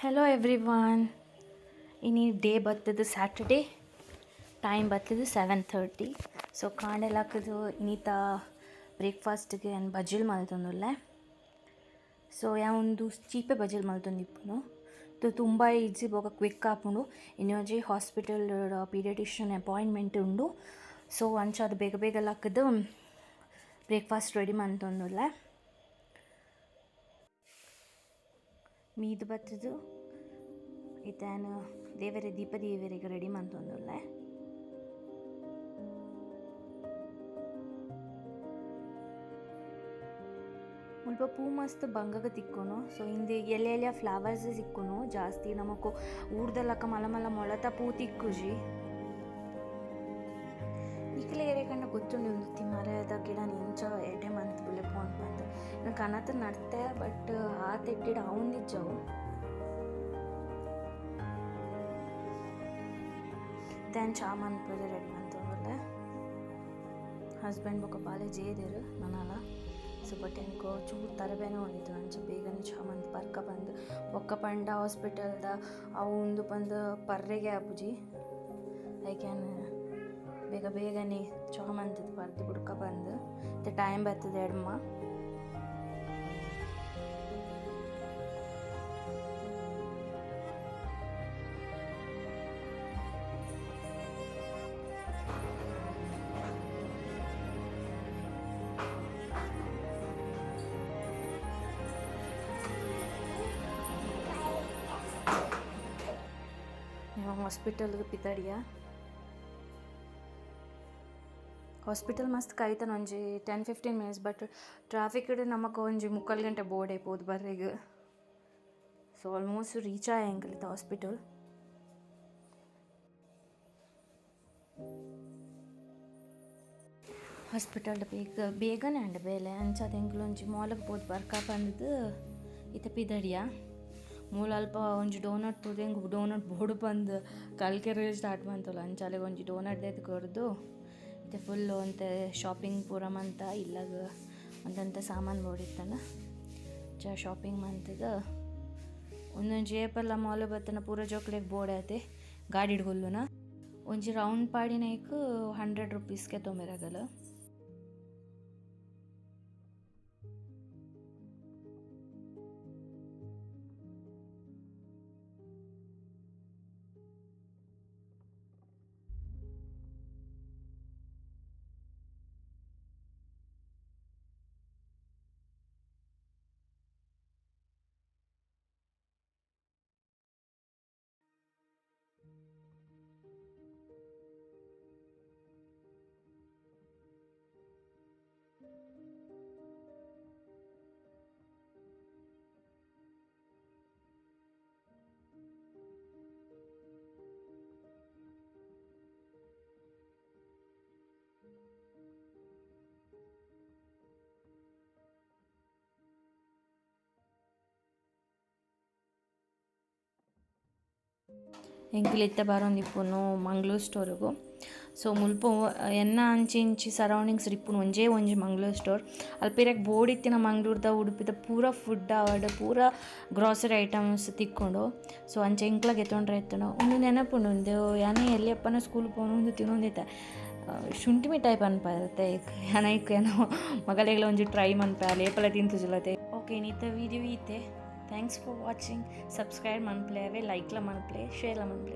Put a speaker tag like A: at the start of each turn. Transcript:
A: Hello everyone ಇನ್ನು day ಬರ್ತದೆ Saturday time ಬರ್ತದೆ ಸೆವೆನ್ ತರ್ಟಿ ಸೊ ಕಾಣಲ್ ಹಾಕೋದು ಇನ್ನಿತ ಬ್ರೇಕ್ಫಾಸ್ಟ್ಗೆ ಏನು ಬಜಿಲ್ ಮಲ್ತೊಂದುಲ್ಲೆ. ಸೊ ಒಂದು ಚೀಪೆ ಬಜಿಲ್ ಮಲ್ತೊಂದಿಪ್ಪುನು. ಇದು ತುಂಬ ಈಜಿ ಬೋಗ ಕ್ವಿಕ್ ಆಪುಂಡು. ಇನ್ನೊಂಜಿ ಹಾಸ್ಪಿಟಲ್ ಪೀಡಿಯಾಟಿಷಿಯನ್ ಅಪಾಯಿಂಟ್ಮೆಂಟ್ ಉಂಡು. ಸೊ ಅಂಚ ಅದು ಬೇಗ ಬೇಗ ಲಾಕದು ಬ್ರೇಕ್ಫಾಸ್ಟ್ ರೆಡಿ ಮಂತೊಂದುಲ್ಲೆ ಮೀದು ಬತ್ತದು. ಇತ್ತಾನು ದೇವರ ದೀಪ ದೇವರಿಗೆ ರೆಡಿ ಮಂತೊಂದುಲ್ಲೆ ಮುಲ್ಪ ಪೂ ಮಸ್ತ್ ಬಂಗಗ ತಿಕ್ಕೋನು. ಸೊ ಹಿಂದೆ ಎಲೆ ಎಲೆ ಫ್ಲವರ್ಸ್ ಸಿಕ್ಕೋನು ಜಾಸ್ತಿ. ನಮಕು ಊರ್ದಲ್ಲಕ್ಕ ಮಲ ಮಲ ಮೊಳತ ಪೂ ತಿಕ್ಕುಜಿ. ಈಗಲೇ ಗೊತ್ತು ಗೊತ್ತುಂಡು ಇನ್ನು ಕನತ ನಡ್ತೆ ಬಟ್ ಆತ ಎಡ್ಡೆಡ್ ಅವನ್ ನಿಜ್ಜವು ತೇನ್ ಚಾ ಮನ್ಪದ ರೆಡಿ ಮಂತಂದ್ರೆ ಹಸ್ಬೆಂಡ್ ಬೊಕ ಬಾಲೆ ಜೇದೇರು ನನ್ನಲ್ಲ ಸೊ ಬಟ್ ಎನ್ಕೋ ಚೂರು ತರಬೇನೆ ಹೊಂದಿತ್ತು ಅಂಚ ಬೇಗನೆ ಚಾ ಮಂತ್ ಬರ್ಕ ಬಂದು ಬೊಕ್ಕ ಪಂಡ ಹಾಸ್ಪಿಟಲ್ದ ಅವು ಉಂದು ಬಂದು ಪರ್ರೆಗೆ ಆಪುಜಿ ಐ ಕ್ಯಾನ್ ಬೇಗ ಬೇಗನೆ ಚಾ ಮಂತದ್ದು ಬರ್ದು ಬುಡ್ಕ ಬಂದು ಮತ್ತೆ ಟೈಮ್ ಬರ್ತದೆ ಎಡ್ಮ ನೀವು ಹಾಸ್ಪಿಟಲ್ಗೆ ಪಿತಾಡಿಯ ಹಾಸ್ಪಿಟಲ್ ಮಸ್ತ್ ಕಾಯ್ತಾನೆ ಒಂಜಿ ten fifteen minutes but traffic ನಮಕ್ ಒಂಜಿ ಮುಕ್ಕಾಲು ಗಂಟೆ ಬೋರ್ಡ್ ಐಪೋದು ಬರ್ರೀಗ ಸೊ ಆಲ್ಮೋಸ್ಟ್ ರೀಚ್ ಆಯಂಗಿಲ್ಲ ಹಾಸ್ಪಿಟಲ್ ಹಾಸ್ಪಿಟಲ್ ಬೇಗ, ಬೇಗನೆ ಅಂಡ ಬೇಲೆ ಅಂಚಾದ ಎಂಕ್ಲೊಂಜಿ ಮಾಲಕ್ಕೆ ಪೋದು ಬರ್ಕ ಬಂದದ್ದು ಇತ ಪಿದಡಿಯ ಮೂಲ ಅಲ್ಪ ಒಂಜಿ ಡೋನಟ್ ತೂದು ಹೆಂಗ್ ಡೋನಟ್ ಬೋಡು ಬಂದು ಕಲ್ಕೆರೆ ಸ್ಟಾರ್ಟ್ ಬಂತಲ್ಲ ಅಂಚಾಲೆಗೆ ಒಂಜಿ ಡೋನಟ್ ದೇತ್ ಕೊರ್ದು, ಮತ್ತೆ ಫುಲ್ ಅಂತ ಶಾಪಿಂಗ್ ಪೂರ ಮಂತ ಇಲ್ಲಾಗ ಒಂದಂತ ಸಾಮಾನು ಬೋಡಿತ್ತನ ಚ ಶಾಪಿಂಗ್ ಮಂತದ ಒಂದೊಂದು ಏಪಲ್ಲ ಮಾಲ್ ಬತ್ತನ ಪೂರ ಜೋಕ್ಲೆಗ್ ಬೋರ್ಡ್ ಐತೆ, ಗಾಡಿ ಹಿಡ್ಗೊಲ್ಲುನ ಒಂಜಿ ರೌಂಡ್ ಪಾಡಿನೈಕ್ ಹಂಡ್ರೆಡ್ ರುಪೀಸ್ಗೆ ತೊಂಬೆರಗಲ್ಲ. ಎಂಕ್ಲಿತ್ತ ಇಪ್ಪುನು ಮಂಗ್ಳೂರು ಸ್ಟೋರಿಗೂ. ಸೊ ಮುಲ್ಪ, ಎನ್ನ ಅಂಚಿ ಇಂಚಿ ಸರೌಂಡಿಂಗ್ಸ್ ಇಪ್ಪುನು ಒಂಜೇ ಒಂಜಿ ಮಂಗ್ಳೂರು ಸ್ಟೋರ್. ಅಲ್ಪಿರಕ್ ಬೋಡಿತ್ತಿನ ಮಂಗ್ಳೂರ್ದ ಉಡುಪಿದ ಪೂರ ಫುಡ್ ಆವಡ್ ಪೂರ ಗ್ರಾಸರಿ ಐಟಮ್ಸ್ ತಿಕ್ಕೊಂಡು, ಸೊ ಅಂಚೆ ಎಂಕ್ಲಾಗ ಎತ್ತೊಂಡ್ರೆ ಎತ್ತಣ ಒಂದು ನೆನಪುಂಡು, ಒಂದು ಯಾನೇ ಎಲ್ಲಿ ಅಪ್ಪನ ಸ್ಕೂಲ್ ಪೋನು ಒಂದು ತಿನ್ನೊಂದಿತ್ತ. ಶುಂಠಿ ಮಿಠಾಯಿ ಪನ್ಪತ್ತೆ ಯಾನ ಇಕ್ಕೇನೋ ಏನೋ ಮಗಲೆಗ್ಲ ಒಂಜಿ ಟ್ರೈ ಮನ್ಪ ಅಲ್ಲಿ ತಿಂತು ಜಲತೆ ಓಕೆ ಇನ್ನಿತ್ತ ವಿಡಿಯೋ ಈತೆ. థ్యాంక్స్ ఫర్ వాచింగ్ సబ్స్క్రైబ్ మన ప్లే అవే లైక్ల మన ప్లే షేర్ల మన ప్లే